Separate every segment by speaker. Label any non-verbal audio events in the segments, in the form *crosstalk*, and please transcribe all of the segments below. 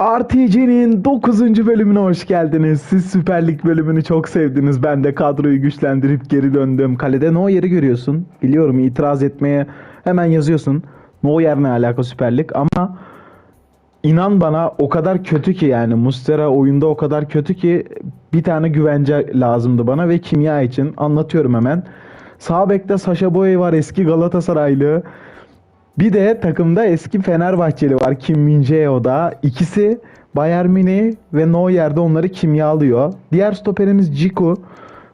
Speaker 1: RTC'nin 9. bölümüne hoş geldiniz. Siz Süper Lig bölümünü çok sevdiniz. Ben de kadroyu güçlendirip geri döndüm. Kalede no yeri görüyorsun. Biliyorum itiraz etmeye hemen yazıyorsun. No yer ne alaka Süper Lig ama inan bana o kadar kötü ki yani Mustera oyunda o kadar kötü ki bir tane güvence lazımdı bana ve kimya için anlatıyorum hemen. Sağ bekte Sasha Boye var eski Galatasaraylı. Bir de takımda eski Fenerbahçeli var Kim Min o da. İkisi Bayern Münih ve Neuer'de onları kimyalıyor. Diğer stoperimiz Ciku.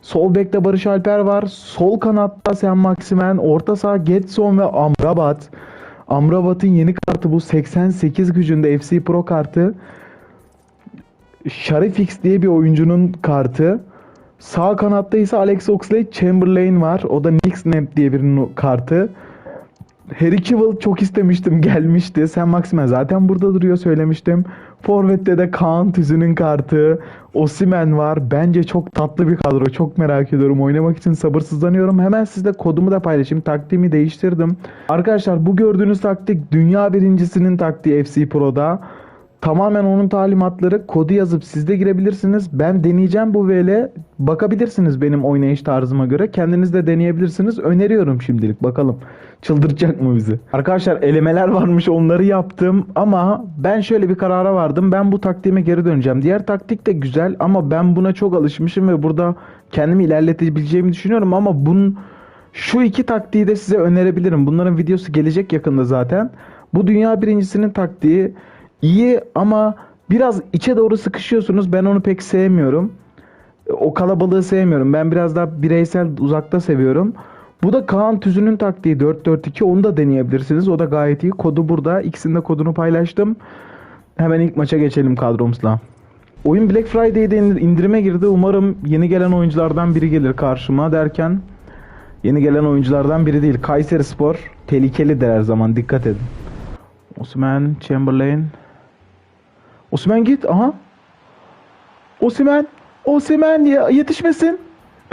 Speaker 1: Sol bekte Barış Alper var. Sol kanatta Sen Maximen. Orta saha Getson ve Amrabat. Amrabat'ın yeni kartı bu. 88 gücünde FC Pro kartı. Sharifix diye bir oyuncunun kartı. Sağ kanatta ise Alex Oxlade-Chamberlain var. O da Nick Snap diye birinin kartı. Harry Kewell çok istemiştim gelmişti. Sen Maximen zaten burada duruyor söylemiştim. Forvet'te de Kaan Tüzün'ün kartı. Osimen var. Bence çok tatlı bir kadro. Çok merak ediyorum. Oynamak için sabırsızlanıyorum. Hemen sizle kodumu da paylaşayım. Taktiğimi değiştirdim. Arkadaşlar bu gördüğünüz taktik dünya birincisinin taktiği FC Pro'da. Tamamen onun talimatları. Kodu yazıp siz de girebilirsiniz. Ben deneyeceğim bu VL. Bakabilirsiniz benim oynayış tarzıma göre. Kendiniz de deneyebilirsiniz. Öneriyorum şimdilik. Bakalım çıldıracak mı bizi? Arkadaşlar elemeler varmış onları yaptım. Ama ben şöyle bir karara vardım. Ben bu taktiğime geri döneceğim. Diğer taktik de güzel ama ben buna çok alışmışım ve burada kendimi ilerletebileceğimi düşünüyorum. Ama bunun şu iki taktiği de size önerebilirim. Bunların videosu gelecek yakında zaten. Bu dünya birincisinin taktiği iyi ama biraz içe doğru sıkışıyorsunuz. Ben onu pek sevmiyorum. O kalabalığı sevmiyorum. Ben biraz daha bireysel uzakta seviyorum. Bu da Kaan Tüzün'ün taktiği 4-4-2. Onu da deneyebilirsiniz. O da gayet iyi. Kodu burada. İkisinin de kodunu paylaştım. Hemen ilk maça geçelim kadromuzla. Oyun Black Friday'de indirime girdi. Umarım yeni gelen oyunculardan biri gelir karşıma derken yeni gelen oyunculardan biri değil. Kayseri Spor tehlikeli der her zaman. Dikkat edin. Osman Chamberlain. Osman git. Aha. Osman ya yetişmesin.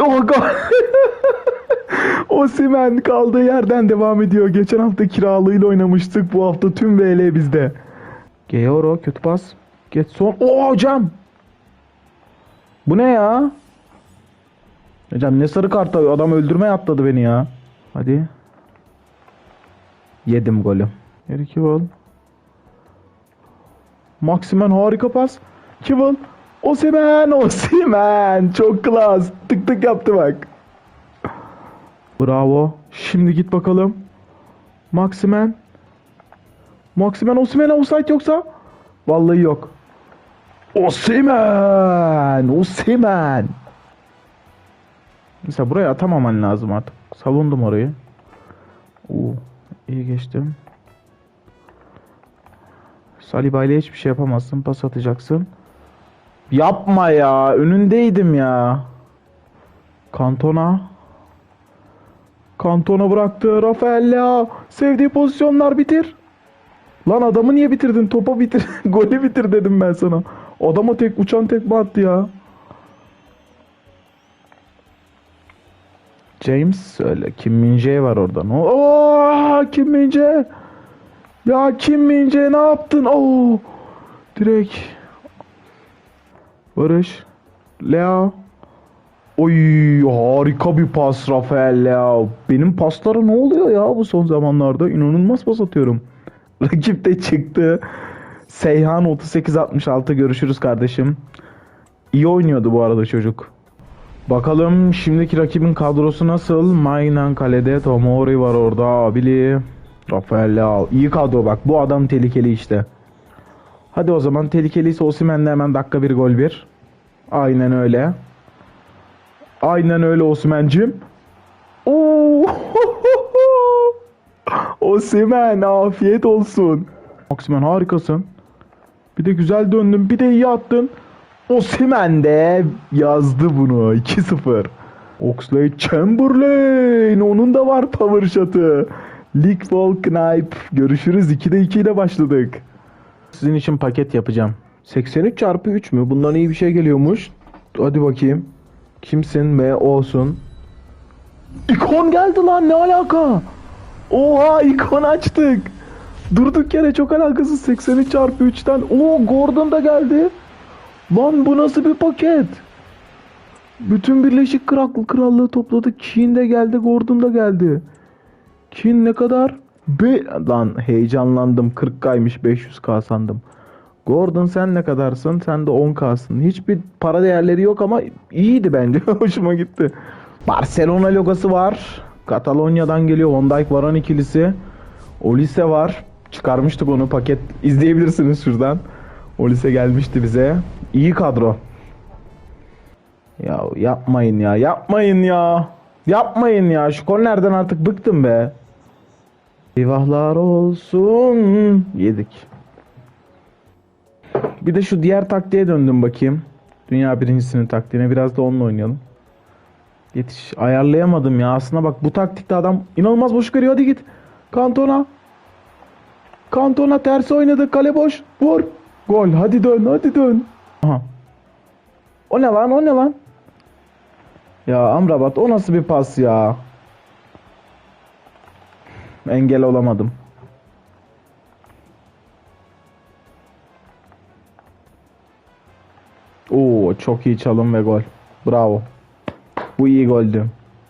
Speaker 1: Oh God. *laughs* Osimen kaldığı yerden devam ediyor. Geçen hafta kiralığıyla oynamıştık. Bu hafta tüm VL bizde. Georo kötü pas. Geç son. Oo hocam. Bu ne ya? Hocam ne sarı kart adam öldürmeye atladı beni ya. Hadi. Yedim golü. Harry Kewell. Maximen harika pas. Kewell. Osimen, Osimen. Çok klas. Tık tık yaptı bak. Bravo. Şimdi git bakalım. Maximen. Maximen Osimen'e offside yoksa? Vallahi yok. Osimen! Osimen! Mesela buraya atamaman lazım artık. Savundum orayı. Oo, iyi geçtim. Saliba ile hiçbir şey yapamazsın. Pas atacaksın. Yapma ya. Önündeydim ya. Kantona. Kantona bıraktı. Rafael Leao. Sevdiği pozisyonlar bitir. Lan adamı niye bitirdin? Topa bitir. *laughs* Golü bitir dedim ben sana. Adama tek uçan tekme attı ya. James öyle. Kim Min var oradan. Oo, Kim Min Ya Kim Min ne yaptın? Oo. Direkt. Barış. Leo. Oy harika bir pas Rafael ya. Benim paslara ne oluyor ya bu son zamanlarda? İnanılmaz pas atıyorum. *laughs* Rakip de çıktı. Seyhan 38-66 görüşürüz kardeşim. İyi oynuyordu bu arada çocuk. Bakalım şimdiki rakibin kadrosu nasıl? Maynan kalede. Tomori var orada. Abili. Rafael Leao. İyi kadro bak. Bu adam tehlikeli işte. Hadi o zaman tehlikeliyse Osimhen'de hemen dakika bir gol bir. Aynen öyle. Aynen öyle Osman'cım. Oo. *laughs* Osimen afiyet olsun. Oksimen harikasın. Bir de güzel döndün. Bir de iyi attın. Osimen de yazdı bunu. 2-0. Oxlade Chamberlain. Onun da var power shot'ı. League Knipe. Görüşürüz. 2'de 2 ile başladık. Sizin için paket yapacağım. 83 çarpı 3 mü? Bundan iyi bir şey geliyormuş. Hadi bakayım. Kimsin? M olsun. İkon geldi lan ne alaka? Oha ikon açtık. Durduk yere çok alakasız 83 çarpı 3'ten. Oo Gordon da geldi. Lan bu nasıl bir paket? Bütün Birleşik Kral Krallığı topladı. Kin de geldi, Gordon da geldi. Kin ne kadar? Be Lan heyecanlandım. 40k'ymış 500k sandım. Gordon sen ne kadarsın? Sen de 10k'sın. Hiçbir para değerleri yok ama iyiydi bence. *laughs* Hoşuma gitti. Barcelona logosu var. Katalonya'dan geliyor. Van Dijk Varan ikilisi. Olise var. Çıkarmıştık onu paket. *laughs* izleyebilirsiniz şuradan. Olise gelmişti bize. İyi kadro. Ya yapmayın ya. Yapmayın ya. Yapmayın ya. Şu kornerden artık bıktım be. Eyvahlar olsun. Yedik. Bir de şu diğer taktiğe döndüm bakayım. Dünya birincisinin taktiğine biraz da onunla oynayalım. Yetiş ayarlayamadım ya. Aslında bak bu taktikte adam inanılmaz boş veriyor. Hadi git. Kantona. Kantona ters oynadı. Kale boş. Vur. Gol. Hadi dön. Hadi dön. Aha. O ne lan? O ne lan? Ya Amrabat o nasıl bir pas ya? Engel olamadım. Oo çok iyi çalım ve gol. Bravo. Bu iyi goldü.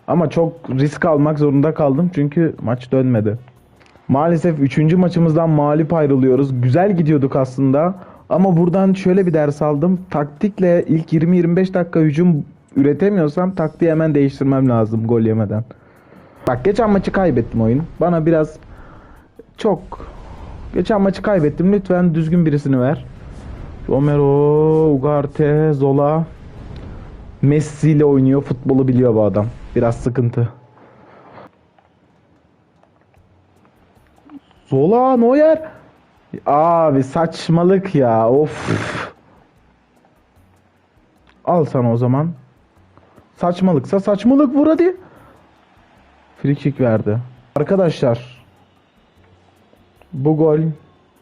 Speaker 1: Ama çok risk almak zorunda kaldım çünkü maç dönmedi. Maalesef 3. maçımızdan mağlup ayrılıyoruz. Güzel gidiyorduk aslında. Ama buradan şöyle bir ders aldım. Taktikle ilk 20-25 dakika hücum üretemiyorsam taktiği hemen değiştirmem lazım gol yemeden. Bak geçen maçı kaybettim oyun. Bana biraz çok geçen maçı kaybettim. Lütfen düzgün birisini ver. Romero, Ugarte, Zola Messi ile oynuyor. Futbolu biliyor bu adam. Biraz sıkıntı. Zola, Neuer. Abi saçmalık ya. Of. Al sana o zaman. Saçmalıksa saçmalık vur hadi. Free kick verdi. Arkadaşlar. Bu gol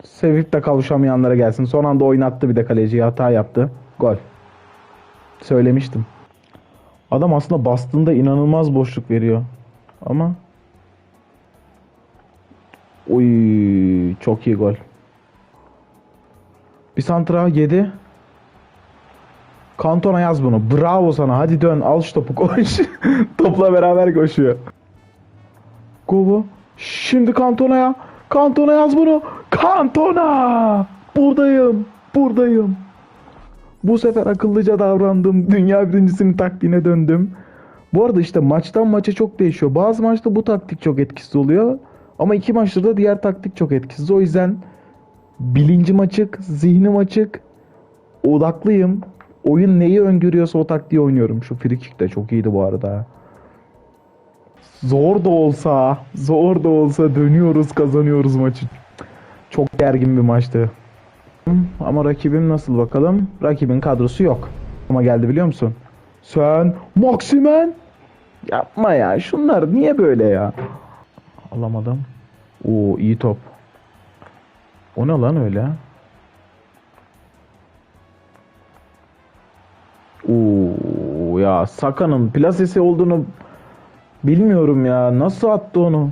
Speaker 1: sevip de kavuşamayanlara gelsin. Son anda oynattı bir de kaleciyi hata yaptı. Gol. Söylemiştim. Adam aslında bastığında inanılmaz boşluk veriyor. Ama Oy çok iyi gol. Bir santra yedi. Kantona yaz bunu. Bravo sana. Hadi dön. Al şu topu koş. *laughs* Topla beraber koşuyor. Gobo. Şimdi Kantona'ya. Kantona yaz bunu. Kantona. Buradayım. Buradayım. Bu sefer akıllıca davrandım. Dünya birincisinin taktiğine döndüm. Bu arada işte maçtan maça çok değişiyor. Bazı maçta bu taktik çok etkisiz oluyor. Ama iki maçta da diğer taktik çok etkisiz. O yüzden bilincim açık, zihnim açık, odaklıyım. Oyun neyi öngörüyorsa o taktiği oynuyorum. Şu free kick de çok iyiydi bu arada. Zor da olsa, zor da olsa dönüyoruz, kazanıyoruz maçı. Çok gergin bir maçtı. Ama rakibim nasıl bakalım? Rakibin kadrosu yok. Ama geldi biliyor musun? Sen Maximen yapma ya. Şunlar niye böyle ya? Alamadım. Oo iyi top. O ne lan öyle? Oo ya Saka'nın plasesi olduğunu bilmiyorum ya. Nasıl attı onu?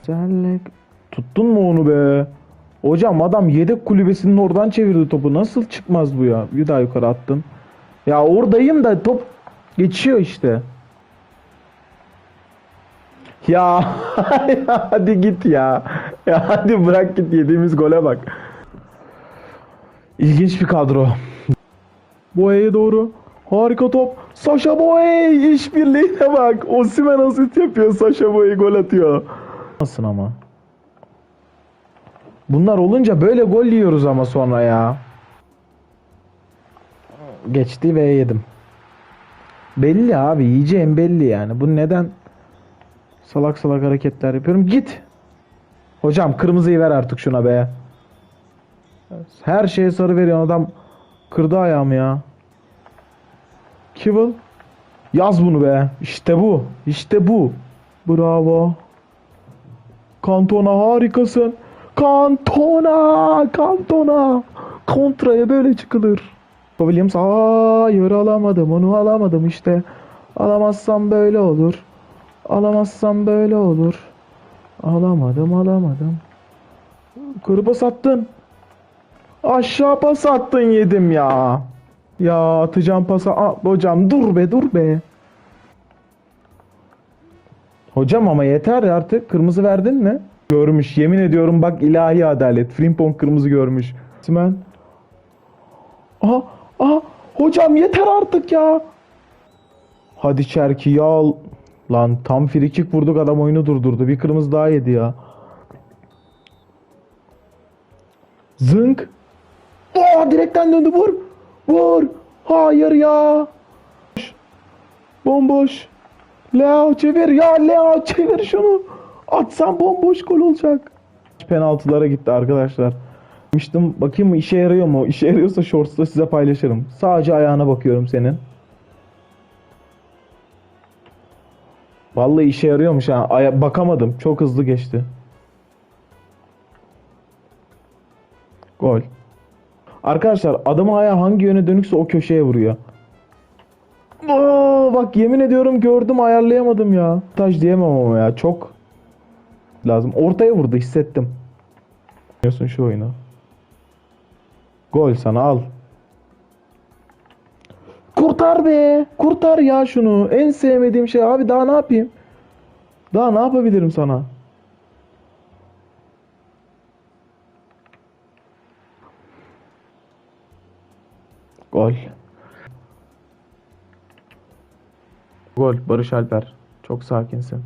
Speaker 1: Güzellik. Tuttun mu onu be? Hocam adam yedek kulübesinin oradan çevirdi topu. Nasıl çıkmaz bu ya? Bir daha yukarı attın. Ya oradayım da top geçiyor işte. Ya, *laughs* ya hadi git ya. Ya hadi bırak git yediğimiz gole bak. İlginç bir kadro. Boya'ya doğru. Harika top. Sasha Boy işbirliğine bak. Osimhen asist yapıyor. Sasha Boy gol atıyor. Nasıl ama? Bunlar olunca böyle gol yiyoruz ama sonra ya. Geçti ve yedim. Belli abi yiyeceğim belli yani. Bu neden salak salak hareketler yapıyorum? Git. Hocam kırmızıyı ver artık şuna be. Her şeye sarı veriyor adam. Kırdı ayağımı ya. Kibble. Yaz bunu be. İşte bu. İşte bu. Bravo. Kantona harikasın. Kantona. Kantona. Kontraya böyle çıkılır. Williams hayır alamadım onu alamadım işte. Alamazsam böyle olur. Alamazsam böyle olur. Alamadım alamadım. Yukarı pas attın. Aşağı pas attın yedim ya. Ya atacağım pasa. Aa, hocam dur be dur be. Hocam ama yeter artık. Kırmızı verdin mi? Görmüş. Yemin ediyorum bak ilahi adalet. Frimpong kırmızı görmüş. Simen. Aha. Aha. Hocam yeter artık ya. Hadi Çerki ya. Lan tam frikik vurduk adam oyunu durdurdu. Bir kırmızı daha yedi ya. Zınk. Aa direkten döndü vur. Vur. Hayır ya. Bomboş. Leo çevir ya Leo çevir şunu. Atsan bomboş gol olacak. Penaltılara gitti arkadaşlar. Demiştim bakayım mı işe yarıyor mu? İşe yarıyorsa shorts'ta size paylaşırım. Sadece ayağına bakıyorum senin. Vallahi işe yarıyormuş ha. Aya- bakamadım. Çok hızlı geçti. Gol. Arkadaşlar adamın ayağı hangi yöne dönükse o köşeye vuruyor. Aa, bak yemin ediyorum gördüm ayarlayamadım ya. Taş diyemem ama ya çok lazım. Ortaya vurdu hissettim. Biliyorsun şu oyunu. Gol sana al. Kurtar be. Kurtar ya şunu. En sevmediğim şey abi daha ne yapayım? Daha ne yapabilirim sana? Gol. Gol Barış Alper. Çok sakinsin.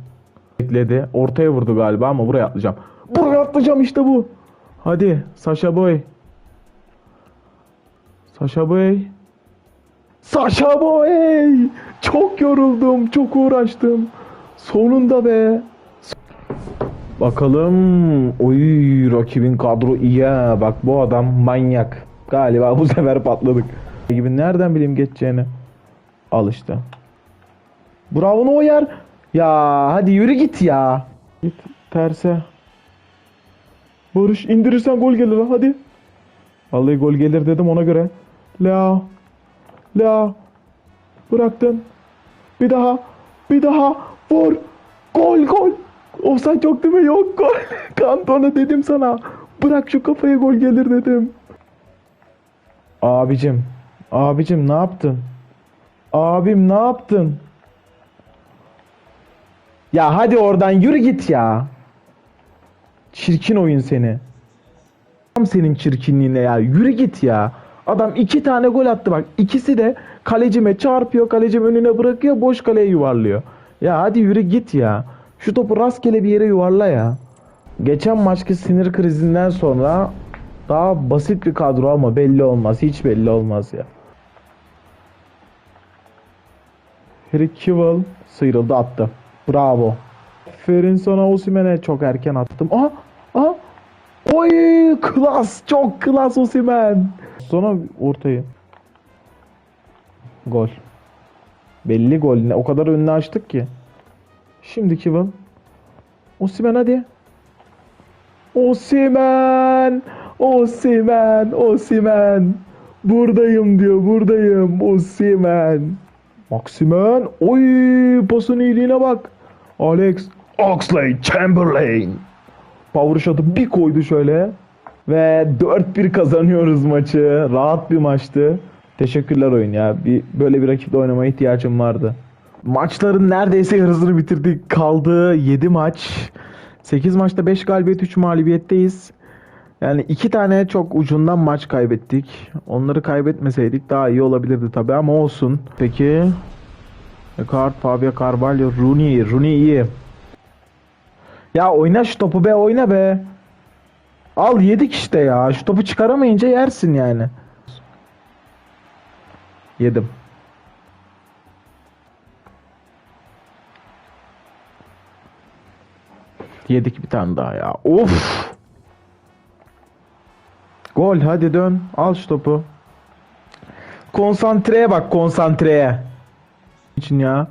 Speaker 1: Bekledi. Ortaya vurdu galiba ama buraya atlayacağım. Buraya atlayacağım işte bu. Hadi Sasha Boy. Sasha Boy. Sasha Boy. Çok yoruldum. Çok uğraştım. Sonunda be. Bakalım. Oy rakibin kadro iyi ha. Bak bu adam manyak. Galiba bu sefer patladık. Gibi nereden bileyim geçeceğini. Al işte. Bravo o yer. Ya hadi yürü git ya. Git terse. Barış indirirsen gol gelir hadi. Vallahi gol gelir dedim ona göre. La. La. Bıraktın. Bir daha. Bir daha. Vur. Gol gol. Offside yok değil mi? Yok gol. *laughs* Kantona dedim sana. Bırak şu kafaya gol gelir dedim. Abicim. Abicim ne yaptın? Abim ne yaptın? Ya hadi oradan yürü git ya. Çirkin oyun seni. Tam senin çirkinliğine ya. Yürü git ya. Adam iki tane gol attı bak. İkisi de kalecime çarpıyor. Kalecim önüne bırakıyor. Boş kaleye yuvarlıyor. Ya hadi yürü git ya. Şu topu rastgele bir yere yuvarla ya. Geçen maçki sinir krizinden sonra daha basit bir kadro ama belli olmaz. Hiç belli olmaz ya. Harry Kewell sıyrıldı attı. Bravo. Aferin sana Osimhen'e çok erken attım. Aha! Aha! Oy! Klas! Çok klas Osimhen! Sonra ortayı. Gol. Belli gol. O kadar önünü açtık ki. Şimdi Kewell. Osimhen hadi. Osimhen! Osimhen! Osimhen! Buradayım diyor. Buradayım. Osimhen! Maximen. Oy pasın iyiliğine bak. Alex Oxlade Chamberlain. Power shot'ı bir koydu şöyle. Ve 4-1 kazanıyoruz maçı. Rahat bir maçtı. Teşekkürler oyun ya. Bir, böyle bir rakiple oynamaya ihtiyacım vardı. Maçların neredeyse yarısını bitirdik. Kaldı 7 maç. 8 maçta 5 galibiyet 3 mağlubiyetteyiz. Yani iki tane çok ucundan maç kaybettik. Onları kaybetmeseydik daha iyi olabilirdi tabi ama olsun. Peki. Eckhart, Fabio Carvalho, Rooney. Rooney iyi. Ya oyna şu topu be oyna be. Al yedik işte ya. Şu topu çıkaramayınca yersin yani. Yedim. Yedik bir tane daha ya. Of. Gol hadi dön. Al şu topu. Konsantreye bak konsantreye. için ya.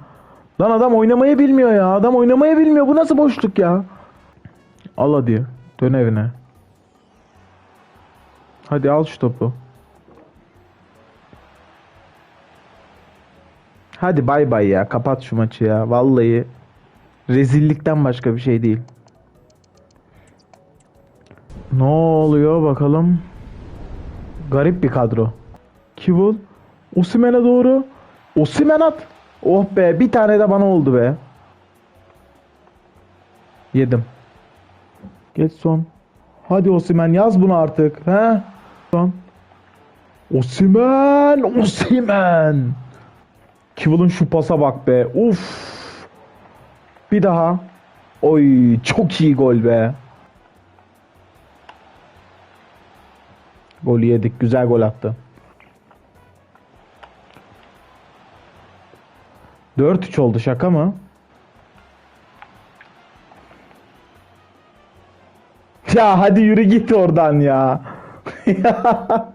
Speaker 1: Lan adam oynamayı bilmiyor ya. Adam oynamayı bilmiyor. Bu nasıl boşluk ya? Al hadi. Dön evine. Hadi al şu topu. Hadi bay bay ya. Kapat şu maçı ya. Vallahi rezillikten başka bir şey değil. Ne oluyor bakalım. Garip bir kadro. Kivul. Osimhen'e doğru. Osimhen at. Oh be bir tane de bana oldu be. Yedim. Geç son. Hadi Osimhen yaz bunu artık. He? Son. Osimhen! Osimhen! Kivul'un şu pasa bak be. Uf! Bir daha. Oy çok iyi gol be. Golü yedik. Güzel gol attı. 4-3 oldu şaka mı? Ya hadi yürü git oradan ya. *laughs*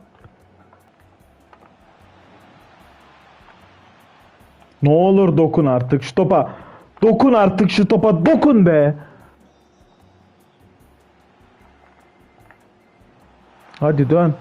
Speaker 1: ne olur dokun artık şu topa. Dokun artık şu topa. Dokun be. Hadi dön.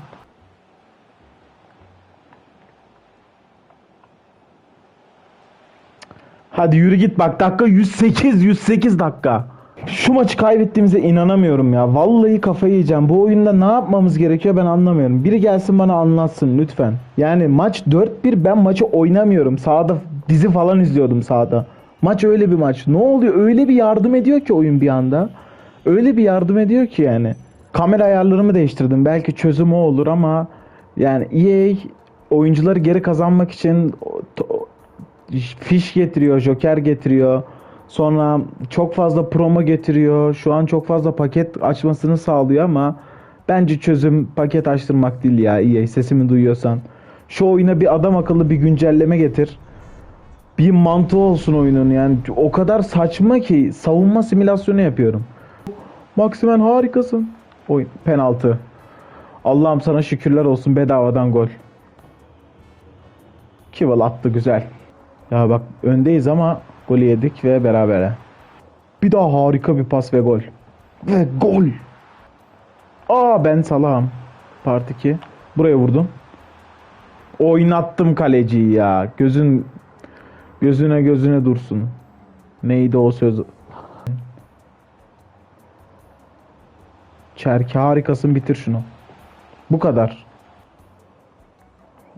Speaker 1: Hadi yürü git bak dakika 108 108 dakika. Şu maçı kaybettiğimize inanamıyorum ya. Vallahi kafayı yiyeceğim. Bu oyunda ne yapmamız gerekiyor ben anlamıyorum. Biri gelsin bana anlatsın lütfen. Yani maç 4-1 ben maçı oynamıyorum. Sağda dizi falan izliyordum sağda. Maç öyle bir maç. Ne oluyor? Öyle bir yardım ediyor ki oyun bir anda. Öyle bir yardım ediyor ki yani. Kamera ayarlarımı değiştirdim. Belki çözümü olur ama yani EA oyuncuları geri kazanmak için fiş getiriyor, joker getiriyor. Sonra çok fazla promo getiriyor. Şu an çok fazla paket açmasını sağlıyor ama bence çözüm paket açtırmak değil ya EA sesimi duyuyorsan. Şu oyuna bir adam akıllı bir güncelleme getir. Bir mantığı olsun oyunun yani o kadar saçma ki savunma simülasyonu yapıyorum. Maximen harikasın. Oyun penaltı. Allah'ım sana şükürler olsun bedavadan gol. Kival attı güzel. Ya bak öndeyiz ama golü yedik ve berabere. Bir daha harika bir pas ve gol. Ve gol. Aa ben salağım. Part 2. Buraya vurdum. Oynattım kaleciyi ya. Gözün gözüne gözüne dursun. Neydi o söz? Çerki harikasın bitir şunu. Bu kadar.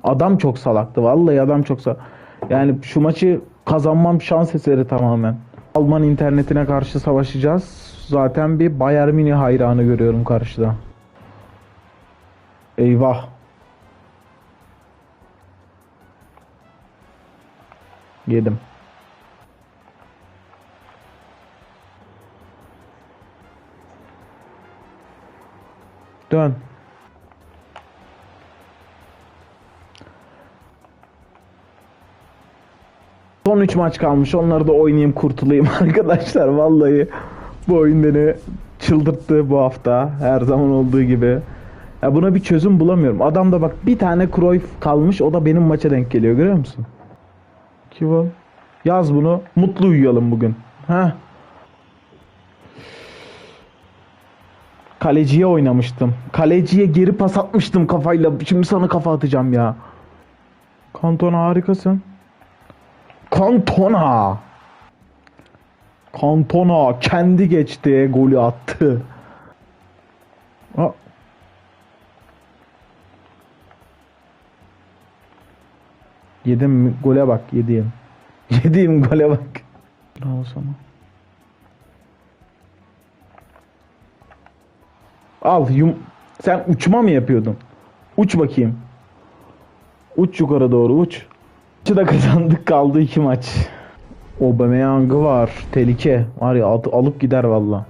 Speaker 1: Adam çok salaktı. Vallahi adam çok salak. Yani şu maçı kazanmam şans eseri tamamen. Alman internetine karşı savaşacağız. Zaten bir Bayern Münih hayranı görüyorum karşıda. Eyvah. Yedim. Dön. Son 3 maç kalmış. Onları da oynayayım kurtulayım *laughs* arkadaşlar. Vallahi bu oyun beni çıldırttı bu hafta. Her zaman olduğu gibi. Ya buna bir çözüm bulamıyorum. Adamda bak bir tane Cruyff kalmış. O da benim maça denk geliyor. Görüyor musun? Kivo. Yaz bunu. Mutlu uyuyalım bugün. Ha? Kaleciye oynamıştım. Kaleciye geri pas atmıştım kafayla. Şimdi sana kafa atacağım ya. Kantona harikasın. Cantona. Cantona kendi geçti, golü attı. Aa. Yedim gole bak yediğim. *laughs* Yediğim gole bak. Bravo sana. Al yum. Sen uçma mı yapıyordun? Uç bakayım. Uç yukarı doğru uç. Maçı da kazandık kaldı iki maç. Aubameyang'ı var. Tehlike. Var ya at- alıp gider valla.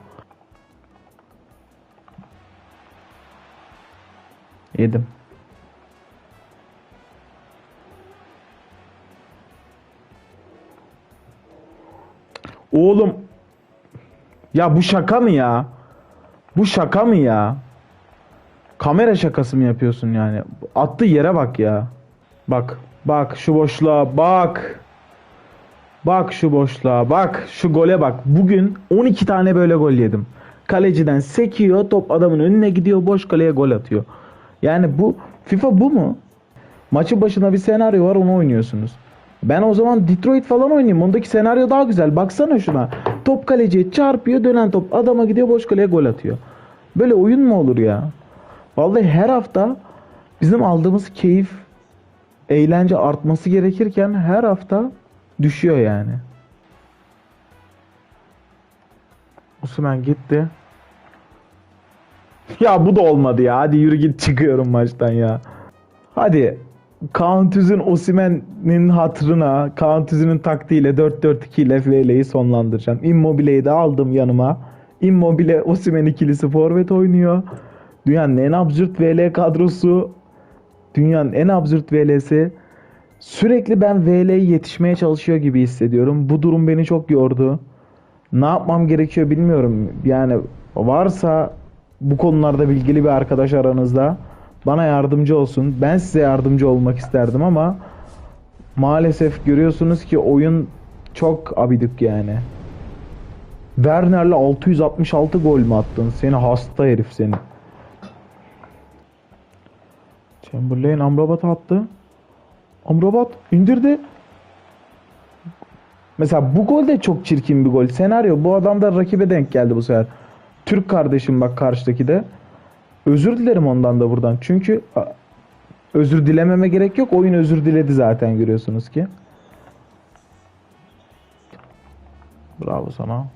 Speaker 1: Yedim. Oğlum. Ya bu şaka mı ya? Bu şaka mı ya? Kamera şakası mı yapıyorsun yani? Attığı yere bak ya. Bak. Bak şu boşluğa bak. Bak şu boşluğa bak. Şu gole bak. Bugün 12 tane böyle gol yedim. Kaleciden sekiyor. Top adamın önüne gidiyor. Boş kaleye gol atıyor. Yani bu FIFA bu mu? Maçın başına bir senaryo var onu oynuyorsunuz. Ben o zaman Detroit falan oynayayım. Ondaki senaryo daha güzel. Baksana şuna. Top kaleciye çarpıyor dönen top. Adama gidiyor boş kaleye gol atıyor. Böyle oyun mu olur ya? Vallahi her hafta bizim aldığımız keyif, eğlence artması gerekirken her hafta düşüyor yani. Osman gitti. Ya bu da olmadı ya. Hadi yürü git çıkıyorum maçtan ya. Hadi Countuz'un Osimhen'in hatırına, Countuz'un taktiğiyle 4-4-2 ile VL'yi sonlandıracağım. Immobile'yi de aldım yanıma. Immobile Osimhen ikilisi forvet oynuyor. Dünyanın en absürt VL kadrosu. Dünyanın en absürt VL'si. Sürekli ben VL'ye yetişmeye çalışıyor gibi hissediyorum. Bu durum beni çok yordu. Ne yapmam gerekiyor bilmiyorum. Yani varsa bu konularda bilgili bir arkadaş aranızda bana yardımcı olsun. Ben size yardımcı olmak isterdim ama maalesef görüyorsunuz ki oyun çok abidik yani. Werner'le 666 gol mü attın? Seni hasta herif seni. Chamberlain Amrabat'a attı. Amrabat indirdi. Mesela bu gol de çok çirkin bir gol. Senaryo bu adam da rakibe denk geldi bu sefer. Türk kardeşim bak karşıdaki de. Özür dilerim ondan da buradan. Çünkü özür dilememe gerek yok. Oyun özür diledi zaten görüyorsunuz ki. Bravo sana.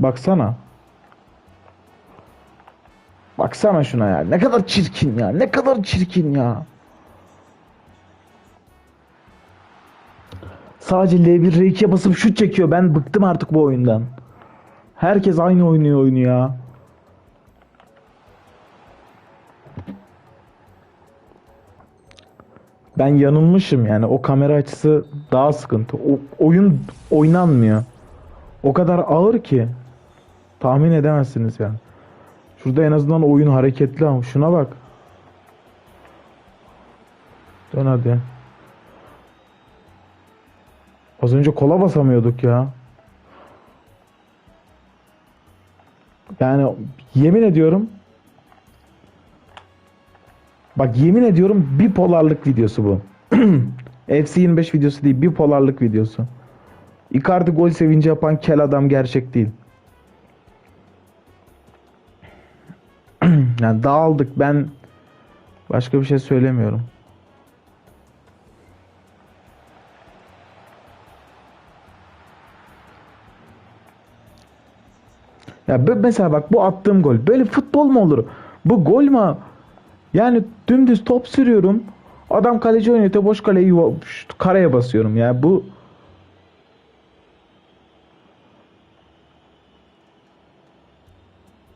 Speaker 1: Baksana. Baksana şuna ya. Ne kadar çirkin ya. Ne kadar çirkin ya. Sadece L1 R2'ye basıp şut çekiyor. Ben bıktım artık bu oyundan. Herkes aynı oynuyor oyunu ya. Ben yanılmışım yani. O kamera açısı daha sıkıntı. O oyun oynanmıyor. O kadar ağır ki tahmin edemezsiniz yani. Şurada en azından oyun hareketli ama şuna bak. Dön hadi. Az önce kola basamıyorduk ya. Yani yemin ediyorum Bak yemin ediyorum bipolarlık videosu bu. *clears throat* FC25 videosu değil bipolarlık videosu. Icardi gol sevinci yapan kel adam gerçek değil. *clears throat* yani dağıldık ben başka bir şey söylemiyorum. Ya mesela bak bu attığım gol. Böyle futbol mu olur? Bu gol mü? Yani dümdüz top sürüyorum. Adam kaleci oynatıyor. Boş kaleyi yuva- kareye basıyorum. Ya bu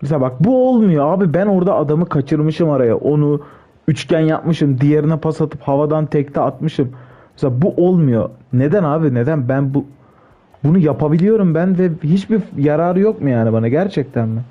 Speaker 1: Mesela bak bu olmuyor abi. Ben orada adamı kaçırmışım araya. Onu üçgen yapmışım. Diğerine pas atıp havadan tekte atmışım. Mesela bu olmuyor. Neden abi? Neden ben bu bunu yapabiliyorum ben ve hiçbir yararı yok mu yani bana gerçekten mi?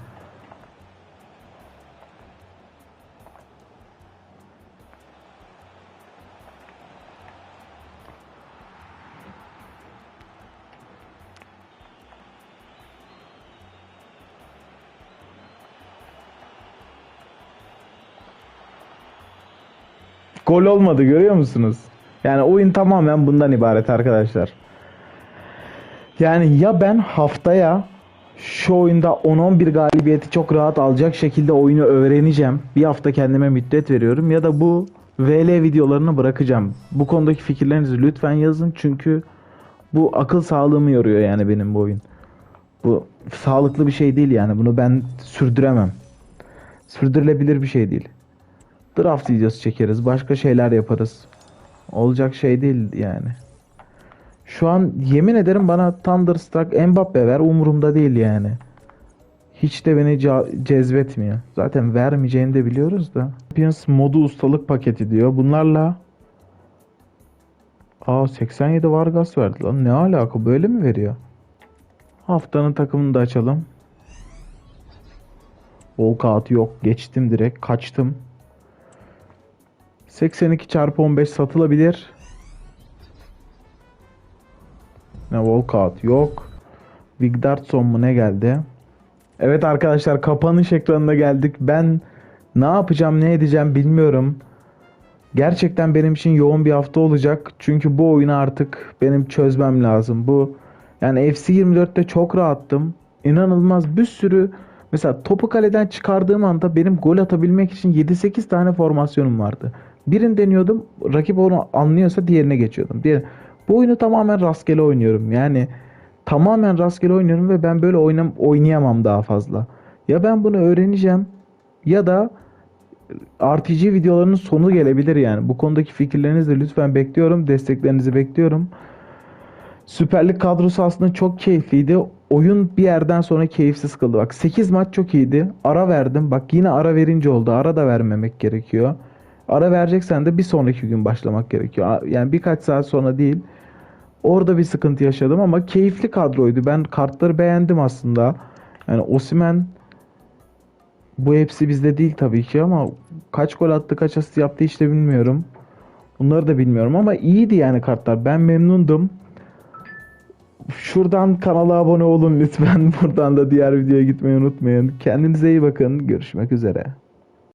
Speaker 1: Gol olmadı görüyor musunuz? Yani oyun tamamen bundan ibaret arkadaşlar. Yani ya ben haftaya şu oyunda 10-11 galibiyeti çok rahat alacak şekilde oyunu öğreneceğim. Bir hafta kendime müddet veriyorum ya da bu VL videolarını bırakacağım. Bu konudaki fikirlerinizi lütfen yazın çünkü bu akıl sağlığımı yoruyor yani benim bu oyun. Bu sağlıklı bir şey değil yani bunu ben sürdüremem. Sürdürülebilir bir şey değil. Draft videosu çekeriz, başka şeyler yaparız. Olacak şey değil yani. Şu an yemin ederim bana Thunderstruck Mbappe ver umurumda değil yani. Hiç de beni cezbetmiyor. Zaten vermeyeceğini de biliyoruz da. Champions modu ustalık paketi diyor. Bunlarla Aa 87 Vargas verdi lan. Ne alaka böyle mi veriyor? Haftanın takımını da açalım. Walkout yok. Geçtim direkt. Kaçtım. 82 çarpı 15 satılabilir. Ne walkout yok. Vigdardsson mu ne geldi? Evet arkadaşlar kapanış ekranına geldik. Ben ne yapacağım ne edeceğim bilmiyorum. Gerçekten benim için yoğun bir hafta olacak. Çünkü bu oyunu artık benim çözmem lazım. Bu Yani FC 24'te çok rahattım. İnanılmaz bir sürü mesela topu kaleden çıkardığım anda benim gol atabilmek için 7-8 tane formasyonum vardı. Birini deniyordum. Rakip onu anlıyorsa diğerine geçiyordum. Diğer, bu oyunu tamamen rastgele oynuyorum. Yani tamamen rastgele oynuyorum ve ben böyle oynam oynayamam daha fazla. Ya ben bunu öğreneceğim ya da RPG videolarının sonu gelebilir yani. Bu konudaki fikirlerinizi lütfen bekliyorum. Desteklerinizi bekliyorum. Süper Lig kadrosu aslında çok keyifliydi. Oyun bir yerden sonra keyifsiz kıldı. Bak 8 maç çok iyiydi. Ara verdim. Bak yine ara verince oldu. Ara da vermemek gerekiyor. Ara vereceksen de bir sonraki gün başlamak gerekiyor. Yani birkaç saat sonra değil. Orada bir sıkıntı yaşadım ama keyifli kadroydu. Ben kartları beğendim aslında. Yani Osimhen bu hepsi bizde değil tabii ki ama kaç gol attı, kaç asist yaptı hiç de bilmiyorum. Bunları da bilmiyorum ama iyiydi yani kartlar. Ben memnundum. Şuradan kanala abone olun lütfen. *laughs* Buradan da diğer videoya gitmeyi unutmayın. Kendinize iyi bakın. Görüşmek üzere.